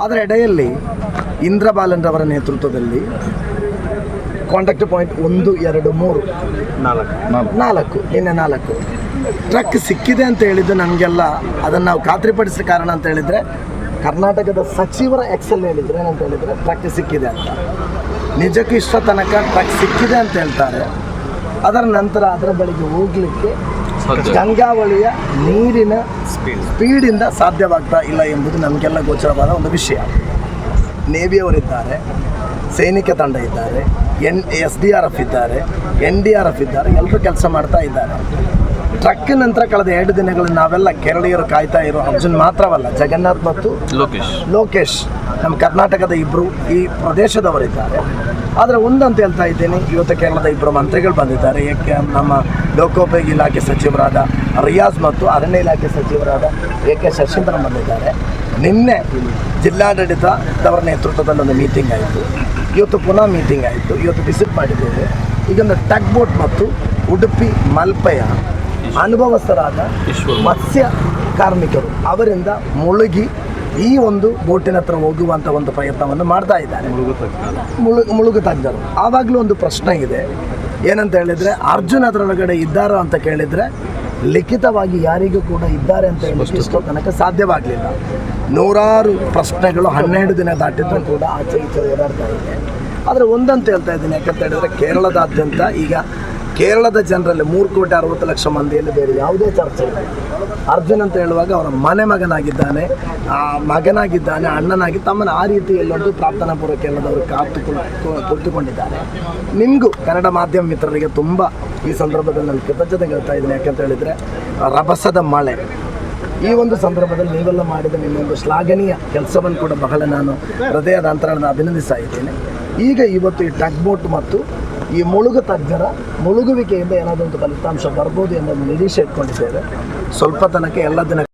ಅದರ ಎಡೆಯಲ್ಲಿ ಇಂದ್ರ ಬಾಲನ್ರವರ ನೇತೃತ್ವದಲ್ಲಿ contact point ಒಂದು ಎರಡು ಮೂರು. ನಾಲ್ಕು. ನಾಲ್ಕು. ನಿನ್ನೆ ನಾಲ್ಕು. ಟ್ರಕ್ ಸಿಕ್ಕಿದೆ ಅಂತ ಹೇಳಿದ್ದು ನಮಗೆಲ್ಲ ಅದನ್ನು ನಾವು ಖಾತ್ರಿಪಡಿಸಿದ ಕಾರಣ ಅಂತ ಹೇಳಿದರೆ ಕರ್ನಾಟಕದ ಸಚಿವರ ಎಕ್ಸೆಲ್ ಹೇಳಿದರೆ ಏನಂತ ಹೇಳಿದರೆ ಟ್ರಕ್ ಸಿಕ್ಕಿದೆ ಅಂತ. ನಿಜಕ್ಕೂ ಇಷ್ಟ ತನಕ ಟ್ರಕ್ ಸಿಕ್ಕಿದೆ ಅಂತ ಹೇಳ್ತಾರೆ. ಅದರ ನಂತರ ಅದರ ಬಳಿಗೆ ಹೋಗಲಿಕ್ಕೆ ಗಂಗಾವಳಿಯ ನೀರಿನ ಸ್ಪೀಡಿಂದ ಸಾಧ್ಯವಾಗ್ತಾ ಇಲ್ಲ ಎಂಬುದು ನಮಗೆಲ್ಲ ಗೋಚರವಾದ ಒಂದು ವಿಷಯ. ನೇವಿಯವರಿದ್ದಾರೆ ಸೈನಿಕ ತಂಡ ಇದ್ದಾರೆ N S D R F ಇದ್ದಾರೆ ಎನ್ ಡಿ ಆರ್ ಎಫ್ ಇದ್ದಾರೆ ಎಲ್ಲರೂ ಕೆಲಸ ಮಾಡ್ತಾ ಇದ್ದಾರೆ. ಟ್ರಕ್ ನಂತರ ಕಳೆದ ಎರಡು ದಿನಗಳು ನಾವೆಲ್ಲ ಕೇರಳೀಯರು ಕಾಯ್ತಾ ಇರೋ ಅರ್ಜುನ್ ಮಾತ್ರವಲ್ಲ ಜಗನ್ನಾಥ್ ಮತ್ತು ಲೋಕೇಶ್. ಲೋಕೇಶ್ ನಮ್ಮ ಕರ್ನಾಟಕದ ಇಬ್ಬರು ಈ ಪ್ರದೇಶದವರಿದ್ದಾರೆ. ಆದರೆ ಒಂದಂತ ಹೇಳ್ತಾ ಇದ್ದೇನೆ ಇವತ್ತು ಕೇರಳದ ಇಬ್ಬರು ಮಂತ್ರಿಗಳು ಬಂದಿದ್ದಾರೆ ಏಕೆ ನಮ್ಮ ಲೋಕೋಪಯೋಗಿ ಇಲಾಖೆ ಸಚಿವರಾದ ರಿಯಾಜ್ ಮತ್ತು ಅರಣ್ಯ ಇಲಾಖೆ ಸಚಿವರಾದ ಎ ಕೆ ಶಶೀಂದ್ರನ್ ಬಂದಿದ್ದಾರೆ. ನಿನ್ನೆ ಜಿಲ್ಲಾಡಳಿತದವರ ನೇತೃತ್ವದಲ್ಲಿ ಒಂದು ಮೀಟಿಂಗ್ ಆಯಿತು. ಇವತ್ತು ಪುನಃ ಮೀಟಿಂಗ್ ಆಯಿತು. ಇವತ್ತು ವಿಸಿಟ್ ಮಾಡಿದ್ದೇವೆ. ಈಗ ಒಂದು ಟಗ್ ಬೋಟ್ ಮತ್ತು ಉಡುಪಿ ಮಲ್ಪೆಯ ಅನುಭವಸ್ಥರಾದ ಮತ್ಸ್ಯ ಕಾರ್ಮಿಕರು ಅವರಿಂದ ಮುಳುಗಿ ಈ ಒಂದು ಬೋಟಿನ ಹತ್ರ ಹೋಗುವಂಥ ಒಂದು ಪ್ರಯತ್ನವನ್ನು ಮಾಡ್ತಾ ಇದ್ದಾರೆ. ಮುಳು ಮುಳುಗು ತಜ್ಞರು ಆವಾಗಲೂ ಒಂದು ಪ್ರಶ್ನೆ ಇದೆ. ಏನಂತ ಹೇಳಿದರೆ ಅರ್ಜುನ್ ಅದರೊಳಗಡೆ ಇದ್ದಾರೋ ಅಂತ ಕೇಳಿದರೆ ಲಿಖಿತವಾಗಿ ಯಾರಿಗೂ ಕೂಡ ಇದ್ದಾರೆ ಅಂತ ಹೇಳಿ ತನಕ ಸಾಧ್ಯವಾಗಲಿಲ್ಲ. ನೂರಾರು ಪ್ರಶ್ನೆಗಳು ಹನ್ನೆರಡು ದಿನ ದಾಟಿದ್ರು ಕೂಡ ಆಚೆ ಈಚೆ ಓಡಾಡ್ತಾ ಇದೆ. ಆದರೆ ಒಂದಂತ ಹೇಳ್ತಾ ಇದ್ದೀನಿ ಯಾಕಂತ ಹೇಳಿದ್ರೆ ಕೇರಳದಾದ್ಯಂತ ಈಗ ಕೇರಳದ ಜನರಲ್ಲಿ ಮೂರು ಕೋಟಿ ಅರವತ್ತು ಲಕ್ಷ ಮಂದಿಯಲ್ಲಿ ಬೇರೆ ಯಾವುದೇ ಚರ್ಚೆ ಇಲ್ಲ. ಅರ್ಜುನ್ ಅಂತ ಹೇಳುವಾಗ ಅವರ ಮನೆ ಮಗನಾಗಿದ್ದಾನೆ, ಆ ಮಗನಾಗಿದ್ದಾನೆ, ಅಣ್ಣನಾಗಿ ತಮ್ಮನ ಆ ರೀತಿ ಎಲ್ಲೊಂದು ಪ್ರಾರ್ಥನಾ ಪೂರ್ವಕ ಎಲ್ಲದವರು ಕಾತು ಕುಳಿತುಕೊಂಡಿದ್ದಾರೆ. ನಿಮಗೂ ಕನ್ನಡ ಮಾಧ್ಯಮ ಮಿತ್ರರಿಗೆ ತುಂಬ ಈ ಸಂದರ್ಭದಲ್ಲಿ ನಾನು ಕೃತಜ್ಞತೆ ಹೇಳ್ತಾ ಇದ್ದೀನಿ. ಯಾಕಂತ ಹೇಳಿದರೆ, ರಭಸದ ಮಳೆ. ಈ ಒಂದು ಸಂದರ್ಭದಲ್ಲಿ ನೀವೆಲ್ಲ ಮಾಡಿದ ನಿಮ್ಮೊಂದು ಶ್ಲಾಘನೀಯ ಕೆಲಸವನ್ನು ಕೂಡ ಬಹಳ ನಾನು ಹೃದಯದ ಅಂತರದಿಂದ ಅಭಿನಂದಿಸ್ತಾ ಇದ್ದೇನೆ. ಈಗ ಇವತ್ತು ಈ ಟಗ್ ಬೋಟ್ ಮತ್ತು ಈ ಮುಳುಗು ತಜ್ಞರ ಮುಳುಗುವಿಕೆಯಿಂದ ಏನಾದರೂ ಒಂದು ಫಲಿತಾಂಶ ಬರ್ಬೋದು ಎನ್ನುವ ನಿರೀಕ್ಷೆ ಇಟ್ಕೊಂಡಿದ್ದೇವೆ. ಸ್ವಲ್ಪ ತನಕ ಎಲ್ಲ ದಿನ